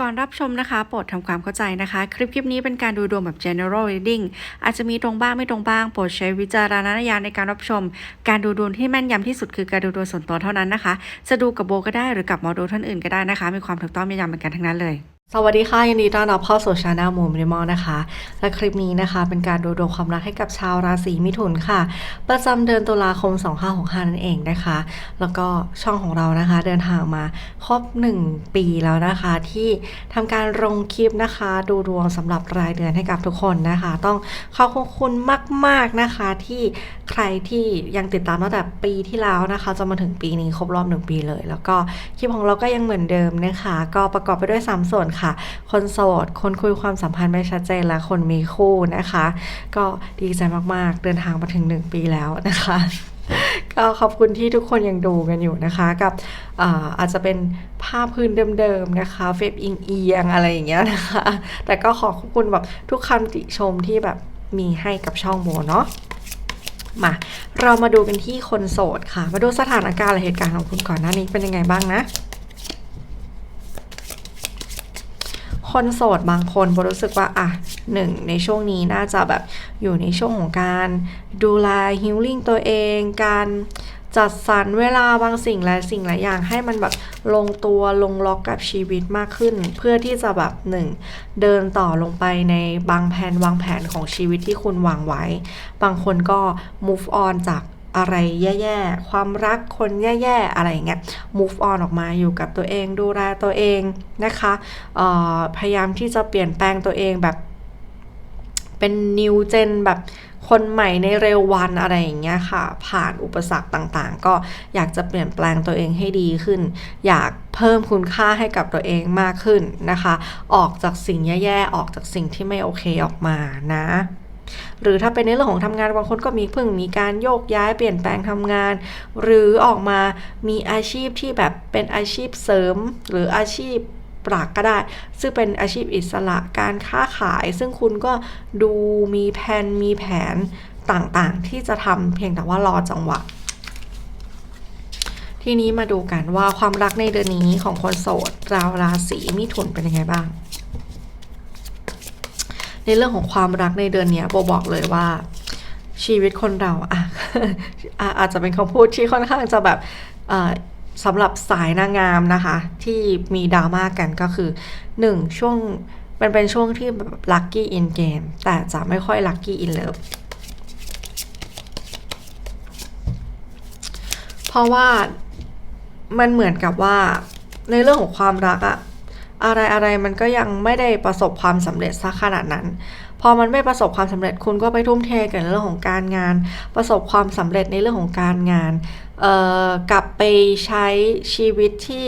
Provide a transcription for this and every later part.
ก่อนรับชมนะคะโปรดทำความเข้าใจนะคะ คลิปคลิปนี้เป็นการดูดวงแบบ general reading อาจจะมีตรงบ้างไม่ตรงบ้าง โปรดใช้วิจารณญาณในการรับชม การดูดวงที่แม่นยำที่สุดคือการดูดวงส่วนตัวเท่านั้นนะคะ จะดูกับโบก็ได้หรือกับหมอดูท่านอื่นก็ได้นะคะ มีความถูกต้องแม่นยำเหมือนกันทั้งนั้นเลย สวัสดีค่ะยินดีต้อนรับเข้าสู่ช anel มูมินิมอลนะคะ และคลิปนี้นะคะ เป็นการดูดวงความรักให้กับชาวราศีมิถุนค่ะ ประจำเดือนตุลาคม 2565 นั่นเองนะคะ แล้วก็ช่องของเรานะคะ เดินทางมาครบ 1 ปีแล้วนะคะ ที่ทำการลงคลิปนะคะ ดูดวงสำหรับรายเดือนให้กับทุกคนนะคะ ต้องขอบคุณมาก ๆนะคะ ที่ใครที่ยังติดตามตั้งแต่ปีที่แล้วนะคะจนมาถึงปีนี้ครบรอบ 1 ปีเลย แล้วก็คลิปของเราก็ยังเหมือนเดิมนะคะ ก็ประกอบไปด้วย 3 ส่วนค่ะ คนโสด คนคุยความสัมพันธ์ไม่ชัดเจนและคนมีคู่นะคะ ก็ดีใจมากๆ เดินทางมาถึง 1 ปีแล้วนะคะก็ขอบคุณที่ทุกคนยังดูกันอยู่นะคะ กับอาอาจจะเป็นภาพพื้นเดิมๆนะคะเฟบอิงเอียงอะไรอย่างเงี้ยนะคะ แต่ก็ขอขอบคุณแบบทุกคำติชมที่แบบมีให้กับช่องโมเนาะมาเรามาดูกันที่คนโสดค่ะ มาดูสถานการณ์และเหตุการณ์ของคุณก่อนหน้านี้เป็นยังไงบ้างนะ คนโสดบางคนบรู้สึกว่าอะหนึ่งในช่วงนี้น่าจะแบบอยู่ในช่วงของการดูแลฮิลลิ่งตัวเอง การจัดสรรเวลาบางสิ่งและสิ่งหลายอย่างให้มันแบบลงตัวลงล็อกกับชีวิตมากขึ้น เพื่อที่จะแบบหนึ่งเดินต่อลงไปในบางแผนวางแผนของชีวิตที่คุณวางไว้ บางคนก็ move on จาก อะไรแย่ๆ ความรักคนแย่ๆ อะไรอย่างเงี้ย move on ออกมาอยู่กับตัวเองดูแลตัวเองนะคะออพยายามที่จะเปลี่ยนแปลงตัวเองแบบเป็น new gen แบบคนใหม่ในเร็ววันอะไรอย่างเงี้ยค่ะ ผ่านอุปสรรคต่างๆ ก็อยากจะเปลี่ยนแปลงตัวเองให้ดีขึ้น อยากเพิ่มคุณค่าให้กับตัวเองมากขึ้นนะคะ ออกจากสิ่งแย่ๆ ออกจากสิ่งที่ไม่โอเคออกมานะ หรือถ้าเป็นในเรื่องของทำงานบางคนก็มีเพิ่งมีการโยกย้ายเปลี่ยนแปลงทำงาน หรือออกมามีอาชีพที่แบบเป็นอาชีพเสริม หรืออาชีพปรักก็ได้ ซึ่งเป็นอาชีพอิสระการค้าขาย ซึ่งคุณก็ดูมีแผนมีแผนต่างๆ ที่จะทำเพียงแต่ว่ารอจังหวะ ทีนี้มาดูกันว่าความรักในเดือนนี้ของคนโสด ราวราศีมิถุนเป็นยังไงบ้าง ในเรื่องของความรักในเดือนนี้โบบอกเลยว่าชีวิตคนเราอะอาจจะเป็นคำพูดที่ค่อนข้างจะแบบสำหรับสายนางงามนะคะ ที่มีดราม่ากันก็คือ 1 ช่วงมันเป็นช่วงที่แบบลัคกี้อินเกมแต่จะไม่ค่อยลัคกี้อินเลิฟเพราะว่ามันเหมือนกับว่าในเรื่องของความรักอะ อะไรอะไรมันก็ยังไม่ได้ประสบความสำเร็จซะขนาดนั้น พอมันไม่ประสบความสำเร็จคุณก็ไปทุ่มเทกับเรื่องของการงาน ประสบความสำเร็จในเรื่องของการงานเอ่อกลับไปใช้ชีวิตที่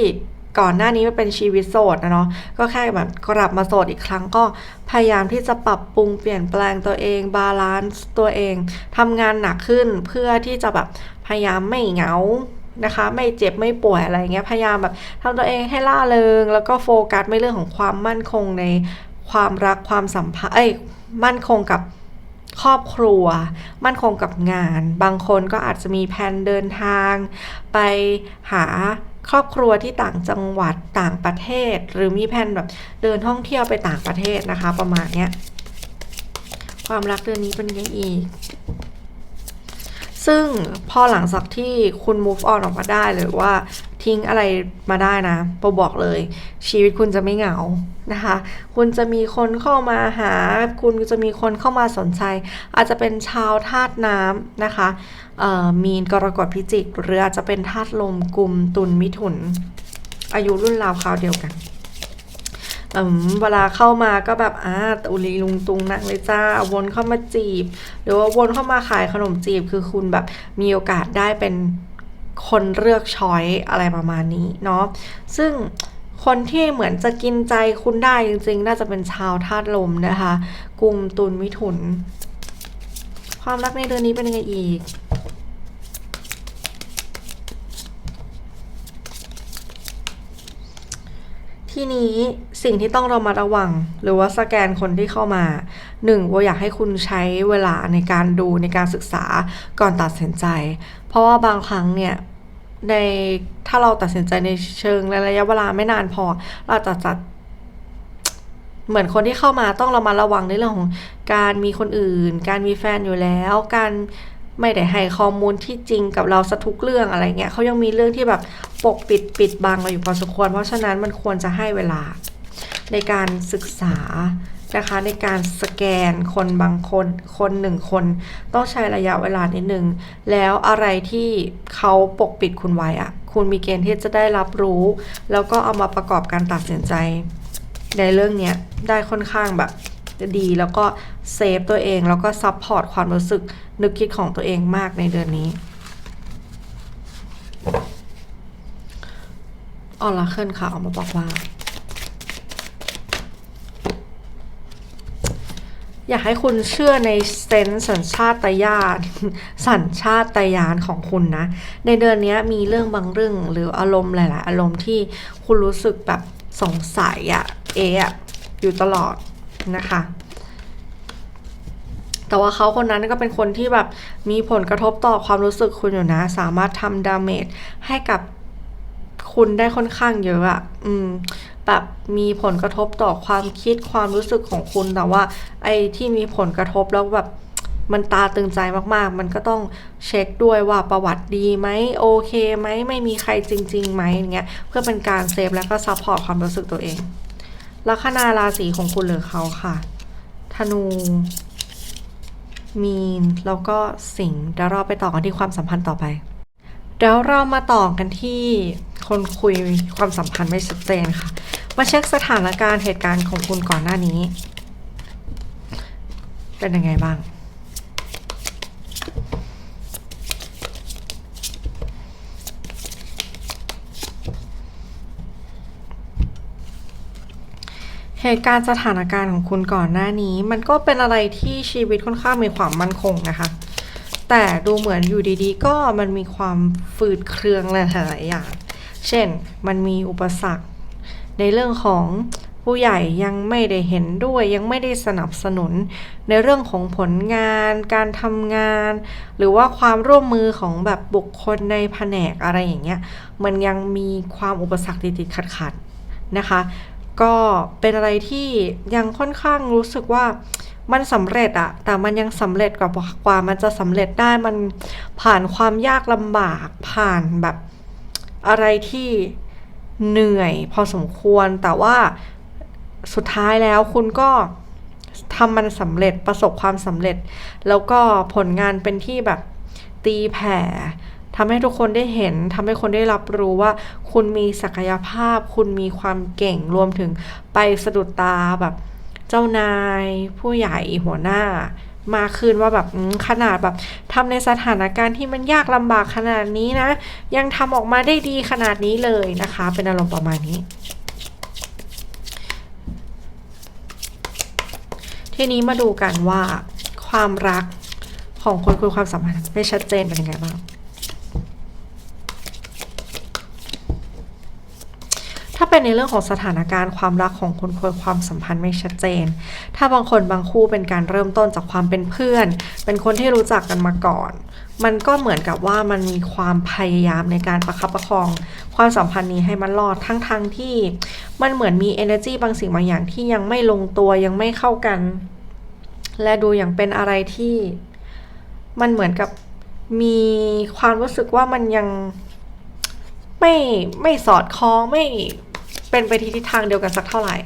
ก่อนหน้านี้มันเป็นชีวิตโสดนะเนาะก็แค่แบบกลับมาโสดอีกครั้งก็พยายามที่จะปรับปรุงเปลี่ยนแปลงตัวเองบาลานซ์ตัวเองทำงานหนักขึ้นเพื่อที่จะแบบพยายามไม่เหงา นะคะ ไม่เจ็บไม่ป่วยอะไรเงี้ยพยายามแบบทำตัวเองให้ล่าเริง แล้วก็โฟกัสในเรื่องของความมั่นคงในความรักความสัมพันธ์เอ้ยมั่นคงกับครอบครัว มั่นคงกับงาน บางคนก็อาจจะมีแผนเดินทาง ไปหาครอบครัวที่ต่างจังหวัดต่างประเทศ หรือมีแผนแบบเดินท่องเที่ยวไปต่างประเทศนะคะ ประมาณเนี้ยความรักเดือนนี้เป็นยังไงอีก ซึ่งพอหลังจากที่คุณ move on ออกมาได้หรือว่าทิ้งอะไรมาได้นะโปบอกเลย ชีวิตคุณจะไม่เหงานะคะ คุณจะมีคนเข้ามาหา คุณจะมีคนเข้ามาสนใจ อาจจะเป็นชาวธาตุน้ำนะคะเอ่อมีนกรกฎพิจิก หรืออาจจะเป็นธาตุลมกลุ่มตุลมิถุน อายุรุ่นราวคราวเดียวกัน เวลาเข้ามาก็แบบอ่าตุลีลุงตุงนักเลยจ้าวนเข้ามาจีบ หรือว่าวนเข้ามาขายขนมจีบ คือคุณแบบมีโอกาสได้เป็นคนเลือกช้อยอะไรประมาณนี้เนาะซึ่งคนที่เหมือนจะกินใจคุณได้จริงๆ น่าจะเป็นชาวธาตุลมนะคะ กลุ่มตุลมิถุน ความรักในเดือนนี้เป็นยังไงอีก ทีนี้สิ่งที่ต้องเรามาระวัง หรือว่าสแกนคนที่เข้ามาหนึ่งว่าอยากให้คุณใช้เวลาในการดูในการศึกษาก่อนตัดสินใจ เพราะว่าบางครั้งเนี่ยในถ้าเราตัดสินใจในเชิงระยะเวลาไม่นานพอ เราจะจัดเหมือนคนที่เข้ามาต้องเระมัดระวังในเรื่องของการมีคนอื่น การมีแฟนอยู่แล้ว การ ไม่ได้ให้ข้อมูลที่จริงกับเราสักทุกเรื่องอะไรเงี้ยเขายังมีเรื่องที่แบบปกปิดปิดบังเราอยู่พอสมควร เพราะฉะนั้นมันควรจะให้เวลาในการศึกษานะคะในการสแกนคนบางคนคนหนึ่งคน ต้องใช้ระยะเวลานิดนึงแล้วอะไรที่เขาปกปิดคุณไว้อะคุณมีเกณฑ์ที่จะได้รับรู้ แล้วก็เอามาประกอบการตัดสินใจ ในเรื่องเนี้ยได้ค่อนข้างแบบ ดีแล้วก็เซฟตัวเองแล้วก็ซัพพอร์ตความรู้สึกนึกคิดของตัวเองมากในเดือนนี้ออราเคิลค่ะออกมาบอกว่า อยากให้คุณเชื่อในเซนส์สัญชาตญาณสัญชาตญาณของคุณนะ ในเดือนนี้มีเรื่องบางเรื่องหรืออารมณ์หลาย ๆ อารมณ์ที่คุณรู้สึกแบบสงสัยอะเออะอยู่ตลอด นะคะ แต่ว่าเขาคนนั้นก็เป็นคนที่แบบมีผลกระทบต่อความรู้สึกคุณอยู่นะ สามารถทำดาเมจให้กับคุณได้ค่อนข้างเยอะอะอืม แบบมีผลกระทบต่อความคิดความรู้สึกของคุณ แต่ว่า ไอ้ที่มีผลกระทบแล้วแบบมันตาตึงใจมากๆ มันก็ต้องเช็คด้วยว่าประวัติดีไหมโอเคไหมไม่มีใครจริงๆไหมอย่างเงี้ย เพื่อเป็นการเซฟแล้วก็ซัพพอร์ตความรู้สึกตัวเอง ลัคนาราศีของคุณหรือเขาค่ะ ธนู มีน แล้วก็สิงห์เดี๋ยวเราไปต่อกันที่ความสัมพันธ์ต่อไป เดี๋ยวเรามาต่อกันที่คนคุยความสัมพันธ์ไม่ชัดเจนค่ะ มาเช็คสถานการณ์เหตุการณ์ของคุณก่อนหน้านี้ เป็นยังไงบ้าง เหตุการณ์สถานการณ์ของคุณก่อนหน้านี้ มันก็เป็นอะไรที่ชีวิตค่อนข้างมีความมั่นคงนะคะ แต่ดูเหมือนอยู่ดีๆ ก็มันมีความฝืดเครืองหลายๆอย่าง เช่นมันมีอุปสรรคในเรื่องของผู้ใหญ่ยังไม่ได้เห็นด้วยยังไม่ได้สนับสนุนในเรื่องของผลงาน การทำงาน หรือว่าความร่วมมือของแบบบุคคลในแผนกอะไรอย่างเงี้ยมันยังมีความอุปสรรคติดๆขัดๆนะคะ ก็เป็นอะไรที่ยังค่อนข้างรู้สึกว่ามันสำเร็จอะแต่มันยังสำเร็จกว่ากว่ามันจะสำเร็จได้มันผ่านความยากลำบากผ่านแบบอะไรที่เหนื่อยพอสมควร แต่ว่าสุดท้ายแล้วคุณก็ทำมันสำเร็จประสบความสำเร็จ แล้วก็ผลงานเป็นที่แบบตีแผ่ ทำให้ทุกคนได้เห็นทำให้คนได้รับรู้ว่า คุณมีศักยภาพ คุณมีความเก่งรวมถึงไปสะดุดตาแบบเจ้านาย ผู้ใหญ่หัวหน้ามาคืนว่าแบบขนาดแบบทำในสถานการณ์ที่มันยากลำบากขนาดนี้นะ ยังทำออกมาได้ดีขนาดนี้เลยนะคะ เป็นอารมณ์ประมาณนี้ ทีนี้มาดูกันว่าความรักของคนคุยความสัมพันธ์ไม่ชัดเจนเป็นยังไงบ้าง ถ้าเป็นในเรื่องของสถานการณ์ความรักของคนคุยความสัมพันธ์ไม่ชัดเจน ถ้าบางคนบางคู่เป็นการเริ่มต้นจากความเป็นเพื่อน เป็นคนที่รู้จักกันมาก่อน มันก็เหมือนกับว่ามันมีความพยายามในการประคับประคอง ความสัมพันธ์นี้ให้มันรอดทั้งๆทที่ มันเหมือนมี energy บางสิ่งบางอย่างที่ยังไม่ลงตัวยังไม่เข้ากัน และดูอย่างเป็นอะไรที่ มันเหมือนกับมีความรู้สึกว่ามันยังไม่ไม่สอดคล้องไม่ เป็นไปที่ทิศทางเดียวกันสักเท่าไหร่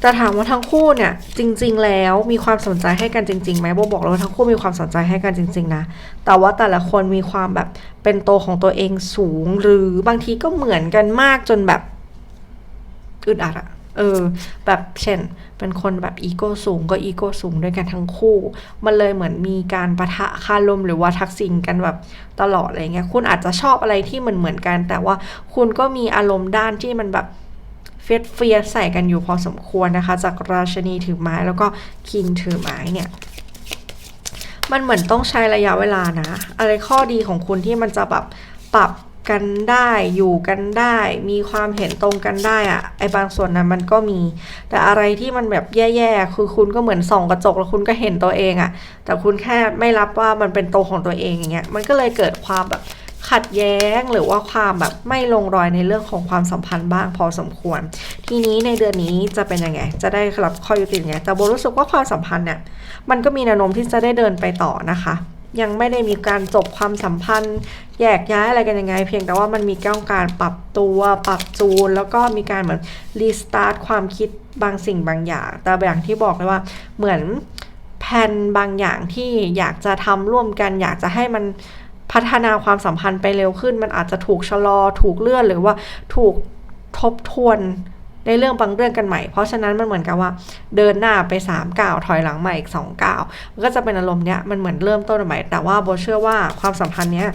แต่ถามว่าทั้งคู่เนี่ยจริง ๆ แล้วมีความสนใจให้กันจริงๆไหมโบบอกเลยว่าทั้งคู่มีความสนใจให้กันจริง ๆ นะ แต่ว่าแต่ละคนมีความแบบเป็นโตวของตัวเองสูงหรือบางทีก็เหมือนกันมากจนแบบอึดอัดอะ เออ แบบเช่น เป็นคนแบบอีโก้สูงก็อีโก้สูงด้วยกันทั้งคู่ มันเลยเหมือนมีการประทะคารมหรือว่าทักษิณกันแบบตลอดอะไรเงี้ย คุณอาจจะชอบอะไรที่เหมือนเหมือนกัน แต่ว่าคุณก็มีอารมณ์ด้านที่มันแบบเฟียสเฟียสใส่กันอยู่พอสมควรนะคะ จากราชนีถือไม้แล้วก็คิงถือไม้เนี่ยมันเหมือนต้องใช้ระยะเวลานะ อะไรข้อดีของคุณที่มันจะแบบปรับ กันได้อยู่กันได้ มีความเห็นตรงกันได้อะไอบางส่วนนั้นมันก็มี แต่อะไรที่มันแบบแย่ๆคือคุณก็เหมือนส่องกระจกแล้วคุณก็เห็นตัวเองอะแต่คุณแค่ไม่รับว่ามันเป็นตัวของตัวเองอย่างเงี้ยมันก็เลยเกิดความแบบขัดแย้งหรือว่าความแบบไม่ลงรอยในเรื่องของความสัมพันธ์บ้างพอสมควร ทีนี้ในเดือนนี้จะเป็นยังไง จะได้รับข้อยุติยังไงแต่โบรู้สึกว่าความสัมพันธ์เนี่ยมันก็มีแนวโน้มที่จะได้เดินไปต่อนะคะ ยังไม่ได้มีการจบความสัมพันธ์ แยกย้ายอะไรกันยังไง เพียงแต่ว่ามันมีก้าวการปรับตัวปรับจูน แล้วก็มีการเหมือนรีสตาร์ทความคิดบางสิ่งบางอย่าง แต่อย่างที่บอกเลยว่าเหมือนแผนบางอย่างที่อยากจะทำร่วมกัน อยากจะให้มันพัฒนาความสัมพันธ์ไปเร็วขึ้น มันอาจจะถูกชะลอถูกเลื่อนหรือว่าถูกทบทวน ในเรื่องบางเรื่องกันใหม่ เพราะฉะนั้นมันเหมือนกับว่า เดินหน้าไป3ก้าวถอยหลังมาอีก2ก้าวมันก็จะเป็นอารมณ์เนี้ยมันเหมือนเริ่มต้นใหม่ แต่ว่าโบเชื่อว่าความสัมพันธ์เนี้ย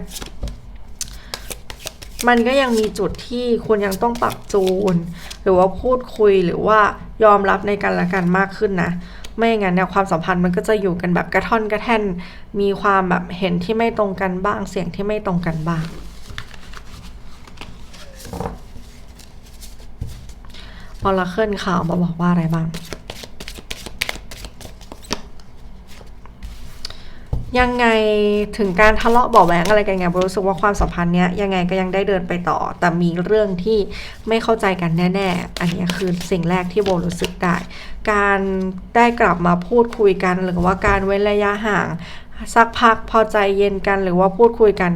มันก็ยังมีจุดที่คุณยังต้องปรับจูน หรือว่าพูดคุยหรือว่ายอมรับในกันและกันมากขึ้นนะ ไม่อย่างนั้นเนี่ยความสัมพันธ์มันก็จะอยู่กันแบบกระท่อนกระแท่น มีความแบบเห็นที่ไม่ตรงกันบ้างเสียงที่ไม่ตรงกันบ้าง อละเคลื่อนข่าวมาบอกว่าอะไรบ้าง ยังไงถึงการทะเลาะเบาะแหวงอะไรกันไงบรู้สึกว่าความสัมพันธ์เนี้ยยังไงก็ยังได้เดินไปต่อ แต่มีเรื่องที่ไม่เข้าใจกันแน่ ๆ อันนี้คือสิ่งแรกที่โบรู้สึกได้ การได้กลับมาพูดคุยกันหรือว่าการเว้นระยะห่าง สักพักพอใจเย็นกันหรือว่าพูดคุยกัน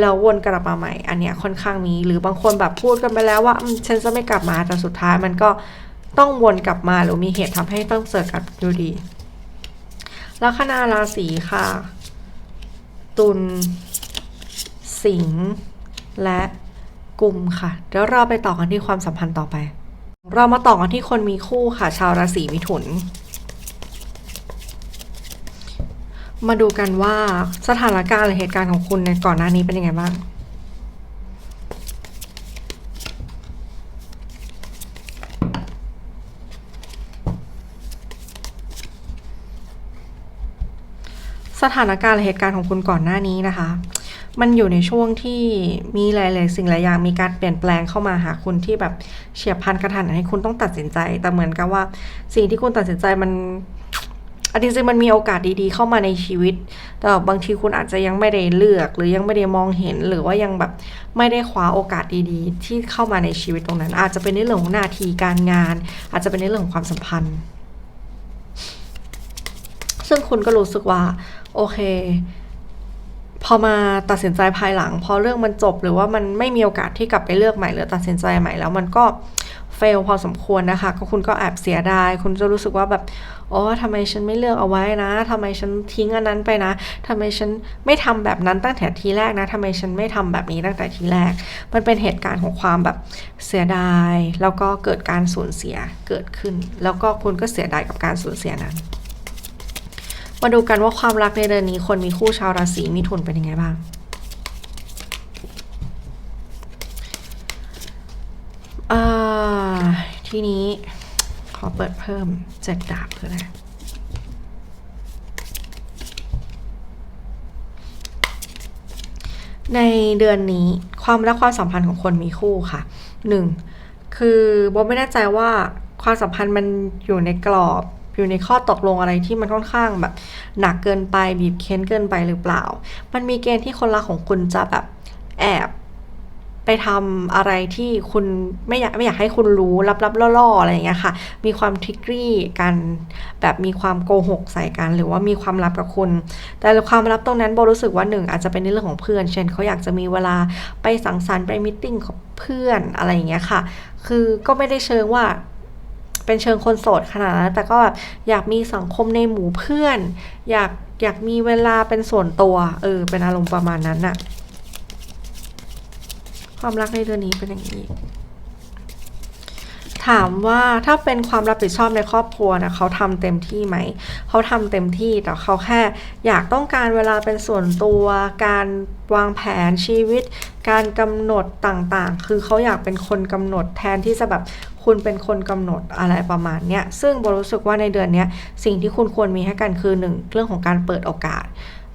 แล้ววนกลับมาใหม่ อันเนี้ยค่อนข้างมี หรือบางคนแบบพูดกันไปแล้วว่าฉันจะไม่กลับมาแต่สุดท้ายมันก็ต้องวนกลับมาหรือมีเหตุทำให้ต้องเจอกันอยู่ดีลัคนาราศีค่ะ ตุลสิงห์และกุมค่ะ เดี๋ยวเราไปต่อกันที่ความสัมพันธ์ต่อไป เรามาต่อกันที่คนมีคู่ค่ะ ชาวราศีมิถุน มาดูกันว่าสถานการณ์หรือเหตุการณ์ของคุณในก่อนหน้านี้เป็นยังไงบ้าง สถานการณ์หรือเหตุการณ์ของคุณก่อนหน้านี้นะคะ มันอยู่ในช่วงที่มีหลาย ๆ สิ่งหลายอย่างมีการเปลี่ยนแปลงเข้ามาหาคุณที่แบบเฉียบพลันกระทันหันให้คุณต้องตัดสินใจ แต่เหมือนกับว่าสิ่งที่คุณตัดสินใจมันอัน จริงๆมันมีโอกาสดีๆเข้ามาในชีวิต แต่บางทีคุณอาจจะยังไม่ได้เลือก หรือยังไม่ได้มองเห็น หรือว่ายังแบบไม่ได้คว้าโอกาสดีๆ ที่เข้ามาในชีวิตตรงนั้น อาจจะเป็นในเรื่องของหน้าที่การงาน อาจจะเป็นในเรื่องของความสัมพันธ์ ซึ่งคุณก็รู้สึกว่า โอเค พอมาตัดสินใจภายหลัง พอเรื่องมันจบหรือว่ามันไม่มีโอกาสที่กลับไปเลือกใหม่หรือตัดสินใจใหม่แล้วมันก็เฟลพอสมควรนะคะก็คุณก็แอบเสียดาย คุณจะรู้สึกว่าแบบอ๋อทำไมฉันไม่เลือกเอาไว้นะทำไมฉันทิ้งอันนั้นไปนะทำไมฉันไม่ทำแบบนั้นตั้งแต่ทีแรกนะทำไมฉันไม่ทำแบบนี้ตั้งแต่ทีแรก มันเป็นเหตุการณ์ของความแบบเสียดาย แล้วก็เกิดการสูญเสียเกิดขึ้น แล้วก็คุณก็เสียดายกับการสูญเสียนั้น มาดูกันว่าความรักในเดือนนี้ คนมีคู่ชาวราศีมิถุนเป็นยังไงบ้างอ่าทีนี้ขอเปิดเพิ่มเจ็ดดาบคืออะไรในเดือนนี้ความรักความสัมพันธ์ของคนมีคู่ค่ะหนึ่งคือโบไม่แน่ใจว่าความสัมพันธ์มันอยู่ในกรอบ อยู่ในข้อตกลงอะไรที่มันค่อนข้างแบบหนักเกินไปบีบเค้นเกินไปหรือเปล่า มันมีเกณฑ์ที่คนรักของคุณจะแบบแอบไปทำอะไรที่คุณไม่อยากไม่อยากให้คุณรู้ลับๆล่อๆอะไรอย่างเงี้ยค่ะ มีความทริกกี้กันแบบมีความโกหกใส่กัน หรือว่ามีความลับกับคุณ แต่ความลับตรงนั้นโบรู้สึกว่าหนึ่งอาจจะเป็นในเรื่องของเพื่อน เช่นเขาอยากจะมีเวลาไปสังสรรค์ไปมิทติ้งกับเพื่อนอะไรอย่างเงี้ยค่ะ คือก็ไม่ได้เชิงว่า เป็นเชิงคนโสดขนาดนั้นแต่ก็แบบอยากมีสังคมในหมู่เพื่อน อยากอยากมีเวลาเป็นส่วนตัว เออ เป็นอารมณ์ประมาณนั้นน่ะความรักในเดือนนี้เป็นอย่างนี้ ถามว่าถ้าเป็นความรับผิดชอบในครอบครัวนะเขาทำเต็มที่ไหม เขาทำเต็มที่แต่เขาแค่อยากต้องการเวลาเป็นส่วนตัว การวางแผนชีวิต การกำหนดต่างๆ คือเขาอยากเป็นคนกำหนดแทนที่จะแบบคุณเป็นคนกำหนดอะไรประมาณเนี้ยซึ่งโบรู้สึกว่าในเดือนเนี้ยสิ่งที่คุณควรมีให้กันคือหนึ่งเรื่องของการเปิดโอกาส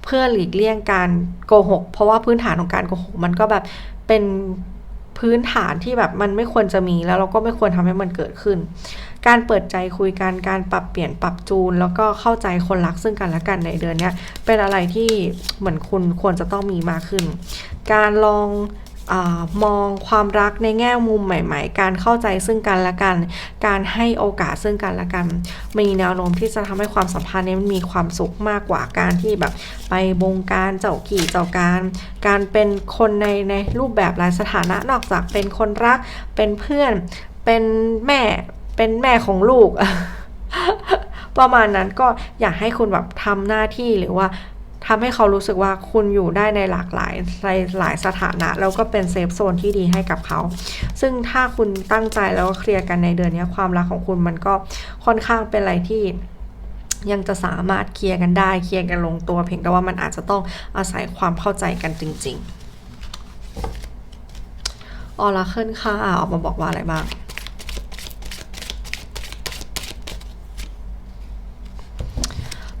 เพื่อหลีกเลี่ยงการโกหก เพราะว่าพื้นฐานของการโกหกมันก็แบบเป็น พื้นฐานที่แบบมันไม่ควรจะมีแล้วเราก็ไม่ควรทำให้มันเกิดขึ้น การเปิดใจคุยกันการปรับเปลี่ยนปรับจูน แล้วก็เข้าใจคนรักซึ่งกันและกันในเดือนนี้เป็นอะไรที่เหมือนคุณควรจะต้องมีมากขึ้น การลอง มองความรักในแง่มุมใหม่ ๆ การเข้าใจซึ่งกันและกัน การให้โอกาสซึ่งกันและกัน มีแนวโน้มที่จะทำให้ความสัมพันธ์นี้มันมีความสุขมากกว่าการที่แบบไปบงการเจ้ากี่เจ้าการ การเป็นคนในในรูปแบบหลายสถานะนอกจากเป็นคนรัก เป็นเพื่อน เป็นแม่ เป็นแม่ของลูก ประมาณนั้นก็อยากให้คุณแบบทำหน้าที่หรือว่า ทำให้เขารู้สึกว่าคุณอยู่ได้ในหลากหลายในหลายสถานะ แล้วก็เป็นเซฟโซนที่ดีให้กับเขา ซึ่งถ้าคุณตั้งใจแล้วก็เคลียร์กันในเดือนนี้ความรักของคุณมันก็ค่อนข้างเป็นอะไรที่ยังจะสามารถเคลียร์กันได้เคลียร์กันลงตัว เพียงแต่ว่ามันอาจจะต้องอาศัยความเข้าใจกันจริงๆออราเคิลค่ะออกมาบอกว่าอะไรบ้าง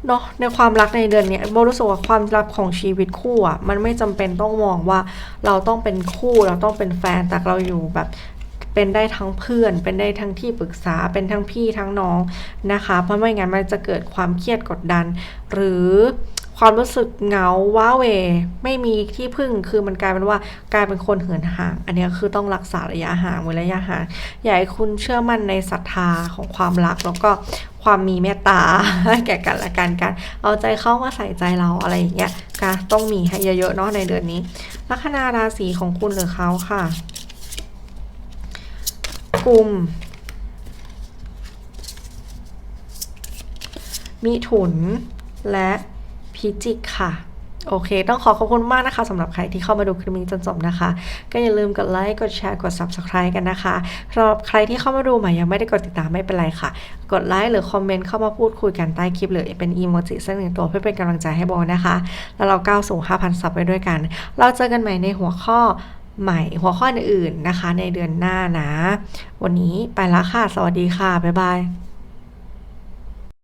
เนาะในความรักในเดือนนี้โบรู้สึกว่าความรักของชีวิตคู่อะมันไม่จำเป็นต้องมองว่าเราต้องเป็นคู่เราต้องเป็นแฟนแต่เราอยู่แบบเป็นได้ทั้งเพื่อน เป็นได้ทั้งที่ปรึกษาเป็นทั้งพี่ทั้งน้องนะคะ เพราะไม่งั้นมันจะเกิดความเครียดกดดัน หรือ ความรู้สึกเหงาว้าเว ไม่มีที่พึ่งคือมันกลายเป็นว่ากลายเป็นคนเหินห่าง อันนี้คือต้องรักษาระยะห่างเว้นระยะห่างอยากให้คุณเชื่อมั่นในศรัทธาของความรักแล้วก็ความมีเมตตาแก่กันและกันการเอาใจเข้ามาใส่ใจเราอะไรอย่างเงี้ยก็ต้องมีให้เยอะๆเนาะในเดือนนี้ ลัคนาราศีของคุณหรือเขาค่ะ กลุ่มมิถุนและ พิจิกค่ะโอเค ต้องขอขอบคุณมากนะคะสำหรับใครที่เข้ามาดูคลิปนี้จนจบนะคะ ก็อย่าลืมกดไลค์ กดแชร์ กด Subscribe กันนะคะสำหรับใครที่เข้ามาดูใหม่ยังไม่ได้กดติดตามไม่เป็นไรค่ะ กดไลค์หรือคอมเมนต์เข้ามาพูดคุยกันใต้คลิปหรือเป็นอีโมจิสักหนึ่งตัวเพื่อเป็นกำลังใจให้โบนะคะ แล้วเราก้าวสู่5,000ซับไปด้วยกัน เราเจอกันใหม่ในหัวข้อใหม่หัวข้ออื่นๆนะคะ ในเดือนหน้านะ วันนี้ไปล้วค่ะ สวัสดีค่ะบ๊ายบาย